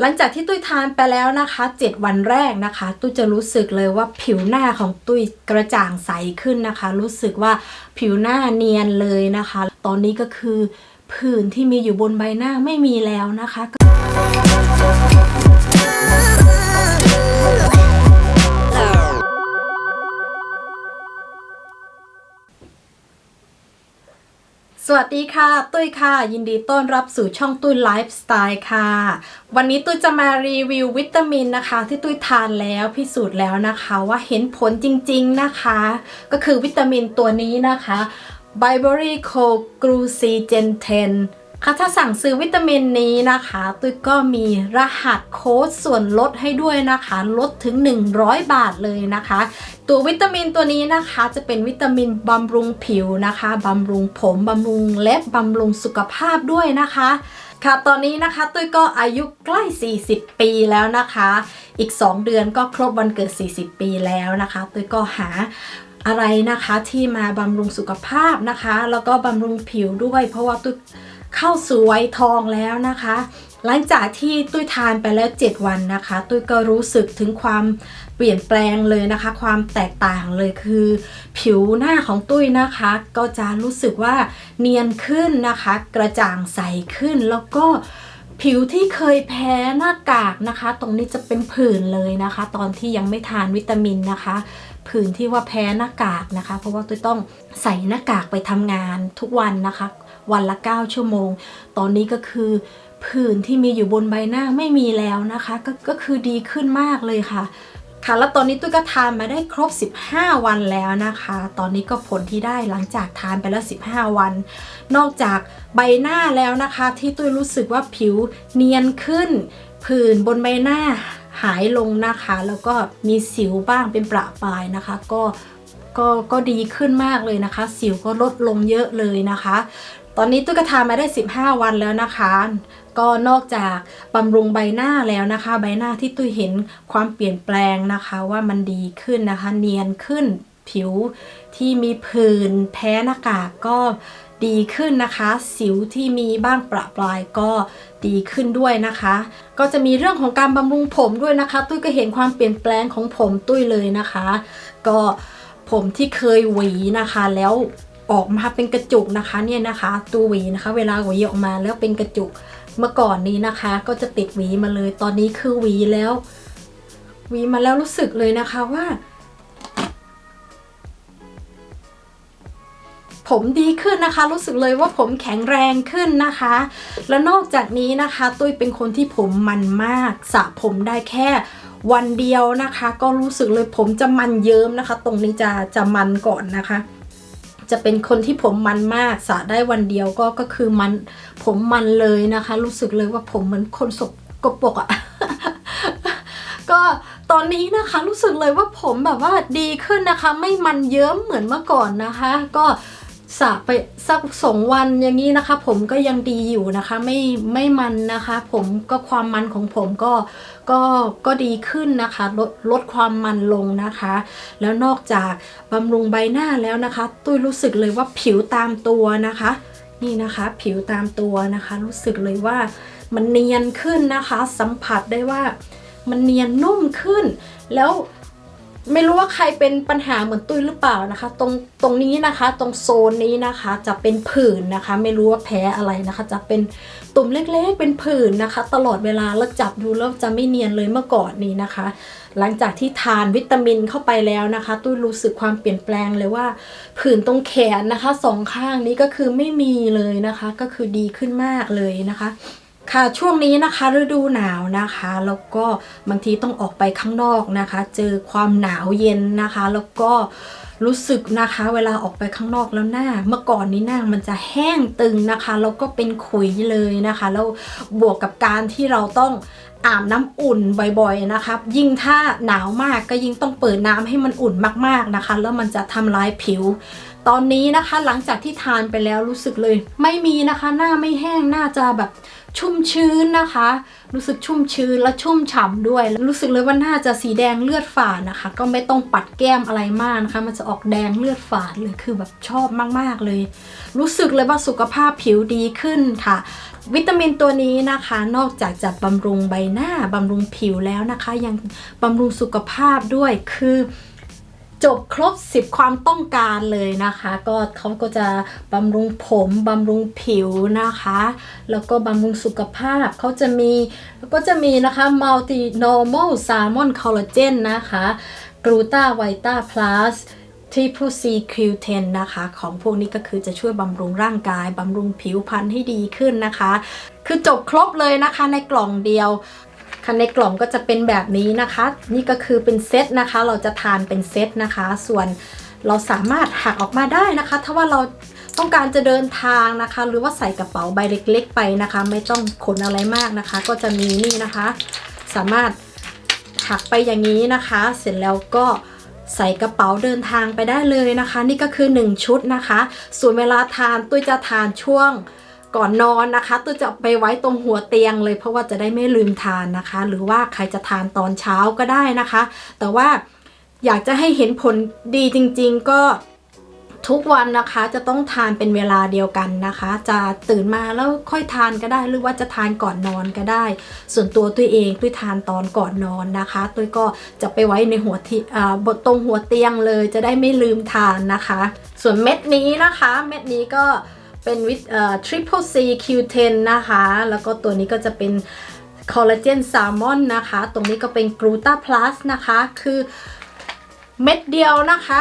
หลังจากที่ตุ้ยทานไปแล้วนะคะ 7 วันแรกนะคะ ตุ้ยจะรู้สึกเลยว่าผิวหน้าของตุ้ยกระจ่างใสขึ้นนะคะ รู้สึกว่าผิวหน้าเนียนเลยนะคะ ตอนนี้ก็คือผื่นที่มีอยู่บนใบหน้าไม่มีแล้วนะคะ วัสดีค่ะ ตุ้ยค่ะ ยินดีต้อนรับสู่ช่องตุ้ยไลฟ์สไตล์ค่ะ วันนี้ตุ้ยจะมารีวิววิตามินนะคะ ที่ตุ้ยทานแล้วพิสูจน์แล้วนะคะ ว่าเห็นผลจริงๆนะคะ ก็คือวิตามินตัวนี้นะคะ b i b e r y c o g l u c i g e n 10 ค่ะถ้าสั่งซื้อวิตามินนี้นะคะตุ้ยก็มีรหัสโค้ดส่วนลดให้ด้วยนะคะ ลดถึง 100 บาทเลยนะคะ ตัววิตามินตัวนี้นะคะจะเป็นวิตามินบำรุงผิวนะคะบำรุงผมบำรุงเล็บบำรุงสุขภาพด้วยนะคะ ค่ะตอนนี้นะคะตุ้ยก็อายุใกล้ 40 ปีแล้วนะคะ อีก 2 เดือนก็ครบวันเกิด 40 ปีแล้วนะคะตุ้ยก็หาอะไรนะคะที่มาบำรุงสุขภาพนะคะ แล้วก็บำรุงผิวด้วย เพราะว่าตุ้ย ข้าสวยทองแล้วนะคะ หลังจากที่ตุ้ยทานไปแล้ว 7 วันนะคะ ตุ้ยก็รู้สึกถึงความเปลี่ยนแปลงเลยนะคะ ความแตกต่างเลยคือ ผิวหน้าของตุ้ยนะคะ ก็จะรู้สึกว่าเนียนขึ้นนะคะ กระจ่างใสขึ้นแล้วก็ผิวที่เคยแพ้หน้ากากนะคะ ตรงนี้จะเป็นผื่นเลยนะคะ ตอนที่ยังไม่ทานวิตามินนะคะ ผื่นที่ว่าแพ้หน้ากากนะคะ เพราะว่าตุ้ยต้องใส่หน้ากากไปทำงานทุกวันนะคะ วันละ 9 ชั่วโมง ตอนนี้ก็คือผื่นที่มีอยู่บนใบหน้าไม่มีแล้วนะคะกก็คือดีขึ้นมากเลยค่ะ ค่ะแล้วตอนนี้ตุ้ยก็ทานมาได้ครบ 15 วันแล้วนะคะ ตอนนี้ก็ผลที่ได้หลังจากทานไปแล้ว 15 วัน นอกจากใบหน้าแล้วนะคะ ที่ตุ้ยรู้สึกว่าผิวเนียนขึ้น ผื่นบนใบหน้าหายลงนะคะ แล้วก็มีสิวบ้างเป็นประปรายนะคะ ก็ก็ก็ดีขึ้นมากเลยนะคะ สิวก็ลดลงเยอะเลยนะคะ ตอนนี้ตุ้ยก็ทามาได้ 15 วันแล้วนะคะ ก็นอกจากบำรุงใบหน้าแล้วนะคะ ใบหน้าที่ตุ้ยเห็นความเปลี่ยนแปลงนะคะว่ามันดีขึ้นนะคะ เนียนขึ้นผิวที่มีผื่นแพ้หน้ากากก็ดีขึ้นนะคะ สิวที่มีบ้างประปรายก็ดีขึ้นด้วยนะคะ ก็จะมีเรื่องของการบำรุงผมด้วยนะคะ ตุ้ยก็เห็นความเปลี่ยนแปลงของผมตุ้ยเลยนะคะ ก็ผมที่เคยหวีนะคะแล้ว ออกมาเป็นกระจุกนะคะเนี่ยนะคะตัวหวีนะคะ เวลาหวีออกมาแล้วเป็นกระจุกเมื่อก่อนนี้นะคะ ก็จะติดหวีมาเลยตอนนี้คือหวีแล้วหวีมาแล้วรู้สึกเลยนะคะว่า ผมดีขึ้นนะคะ รู้สึกเลยว่าผมแข็งแรงขึ้นนะคะ แล้วนอกจากนี้นะคะ ตุ้ยเป็นคนที่ผมมันมากสระผมได้แค่วันเดียวนะคะ ก็รู้สึกเลยผมจะมันเยิ้มนะคะ ตรงนี้จะจะมันก่อนนะคะ จะเป็นคนที่ผมมันมากสระได้วันเดียวก็ก็คือมันผมมันเลยนะคะ รู้สึกเลยว่าผมเหมือนคนสกปรกอะก็ตอนนี้นะคะรู้สึกเลยว่าผมแบบว่าดีขึ้นนะคะ ไม่มันเยิ้มเหมือนเมื่อก่อนนะคะ ก็ สระไปสักสองวันอย่างนี้นะคะ ผมก็ยังดีอยู่นะคะ ไม่ไม่มันนะคะ ผมก็ความมันของผมก็ก็ก็ดีขึ้นนะคะลดลดความมันลงนะคะ แล้วนอกจากบำรุงใบหน้าแล้วนะคะ ตุ้ยรู้สึกเลยว่าผิวตามตัวนะคะ นี่นะคะผิวตามตัวนะคะ รู้สึกเลยว่ามันเนียนขึ้นนะคะ สัมผัสได้ว่ามันเนียนนุ่มขึ้น แล้ว ไม่รู้ว่าใครเป็นปัญหาเหมือนตุ้ยหรือเปล่านะคะ ตรงตรงนี้นะคะ ตรงโซนนี้นะคะ จะเป็นผื่นนะคะ ไม่รู้ว่าแพ้อะไรนะคะ จะเป็นตุ่มเล็กๆ เป็นผื่นนะคะ ตลอดเวลาแล้วจับดูแล้วจะไม่เนียนเลยเมื่อก่อนนี้นะคะ หลังจากที่ทานวิตามินเข้าไปแล้วนะคะ ตุ้ยรู้สึกความเปลี่ยนแปลงเลยว่าผื่นตรงแขนนะคะสองข้างนี้ก็คือไม่มีเลยนะคะ ก็คือดีขึ้นมากเลยนะคะ ค่ะช่วงนี้นะคะฤดูหนาวนะคะ แล้วก็บางทีต้องออกไปข้างนอกนะคะ เจอความหนาวเย็นนะคะ แล้วก็รู้สึกนะคะ เวลาออกไปข้างนอกแล้วหน้า เมื่อก่อนนี้หน้ามันจะแห้งตึงนะคะแล้วก็เป็นขุยเลยนะคะ แล้วบวกกับการที่เราต้องอาบน้ำอุ่นบ่อยๆนะคะยิ่งถ้าหนาวมากก็ยิ่งต้องเปิดน้ำให้มันอุ่นมากๆนะคะ แล้วมันจะทำลายผิว ตอนนี้นะคะหลังจากที่ทานไปแล้วรู้สึกเลย ไม่มีนะคะหน้าไม่แห้งหน้าจะแบบชุ่มชื้นนะคะ รู้สึกชุ่มชื้นและชุ่มฉ่ำด้วย รู้สึกเลยว่าหน้าจะสีแดงเลือดฝาดนะคะ ก็ไม่ต้องปัดแก้มอะไรมากนะคะ มันจะออกแดงเลือดฝาดเลยคือแบบชอบมากๆเลย รู้สึกเลยว่าสุขภาพผิวดีขึ้นค่ะ วิตามินตัวนี้นะคะ นอกจากจะบำรุงใบหน้าบำรุงผิวแล้วนะคะ ยังบำรุงสุขภาพด้วยคือ จบครบ 10 ความต้องการเลยนะคะ ก็เขาก็จะบำรุงผมบำรุงผิวนะคะ แล้วก็บำรุงสุขภาพเขาจะมีแล้วก็จะมีนะคะ multi normal salmon collagen นะคะกลูตาไวต้า plus triple C Q10 นะคะ ของพวกนี้ก็คือจะช่วยบำรุงร่างกายบำรุงผิวพรรณให้ดีขึ้นนะคะ คือจบครบเลยนะคะในกล่องเดียว คันในกล่องก็จะเป็นแบบนี้นะคะ นี่ก็คือเป็นเซตนะคะ เราจะทานเป็นเซตนะคะ ส่วนเราสามารถหักออกมาได้นะคะ ถ้าว่าเราต้องการจะเดินทางนะคะ หรือว่าใส่กระเป๋าใบเล็ก ๆ ไปนะคะ ไม่ต้องขนอะไรมากนะคะ ก็จะมีนี่นะคะ สามารถหักไปอย่างนี้นะคะ เสร็จแล้วก็ใส่กระเป๋าเดินทางไปได้เลยนะคะ นี่ก็คือ 1 ชุดนะคะ ส่วนเวลาทานตุ้ยจะทานช่วง ก่อนนอนนะคะตัวจะเอาไปไว้ตรงหัวเตียงเลย เพราะว่าจะได้ไม่ลืมทานนะคะ หรือว่าใครจะทานตอนเช้าก็ได้นะคะ แต่ว่าอยากจะให้เห็นผลดีจริง ๆ ก็ทุกวันนะคะจะต้องทานเป็นเวลาเดียวกันนะคะ จะตื่นมาแล้วค่อยทานก็ได้ หรือว่าจะทานก่อนนอนก็ได้ ส่วนตัวตัวเองตัวทานตอนก่อนนอนนะคะ ตัวก็จะไปไว้ในหัวที่อ่าบนตรงหัวเตียงเลยจะได้ไม่ลืมทานนะคะ ส่วนเม็ดนี้นะคะ เม็ดนี้ก็ เป็นวิตเอ่อ triple C Q10 นะคะ แล้วก็ตัวนี้ก็จะเป็นคอลลาเจนแซลมอนนะคะ ตรงนี้ก็เป็นกลูตาพลัสนะคะ คือเม็ดเดียวนะคะ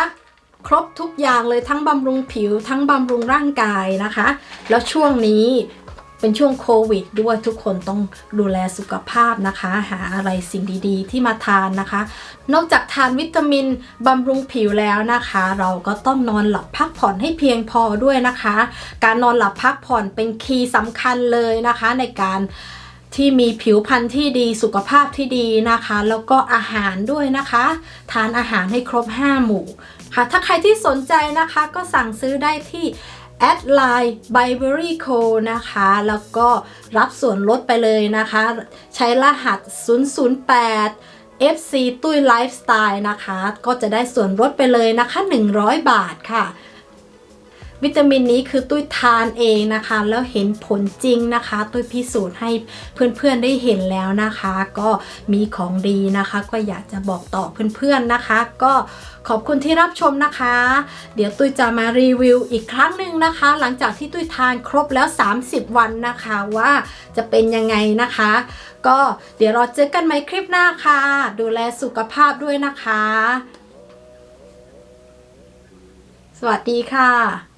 ครบทุกอย่างเลยทั้งบำรุงผิวทั้งบำรุงร่างกายนะคะ แล้วช่วงนี้ เป็นช่วงโควิด ด้วยทุกคนต้องดูแลสุขภาพนะคะ หาอะไรสิ่งดีๆ ที่มาทานนะคะ นอกจากทานวิตามินบำรุงผิวแล้วนะคะ เราก็ต้องนอนหลับพักผ่อนให้เพียงพอด้วยนะคะ การนอนหลับพักผ่อนเป็นคีย์สำคัญเลยนะคะในการที่มีผิวพรรณที่ดีสุขภาพที่ดีนะคะ แล้วก็อาหารด้วยนะคะ ทานอาหารให้ครบ 5 หมู่ค่ะ ถ้าใครที่สนใจนะคะก็สั่งซื้อได้ที่ แอดไลน์ไบเบอรี่โคนะคะ แล้วก็รับส่วนลดไปเลยนะคะ ใช้รหัส 008 FC ตุ้ยไลฟ์สไตล์นะคะ ก็จะได้ส่วนลดไปเลยนะคะ 100 บาทค่ะ วิตามินนี้คือตุ้ยทานเองนะคะ แล้วเห็นผลจริงนะคะ ตุ้ยพิสูจน์ให้เพื่อนๆได้เห็นแล้วนะคะ ก็มีของดีนะคะ ก็อยากจะบอกต่อเพื่อนๆนะคะ ก็ขอบคุณที่รับชมนะคะ เดี๋ยวตุ้ยจะมารีวิวอีกครั้งหนึ่งนะคะ หลังจากที่ตุ้ยทานครบแล้ว 30 วันนะคะว่าจะเป็นยังไงนะคะ ก็เดี๋ยวเราเจอกันใหม่คลิปหน้าค่ะ ดูแลสุขภาพด้วยนะคะ สวัสดีค่ะ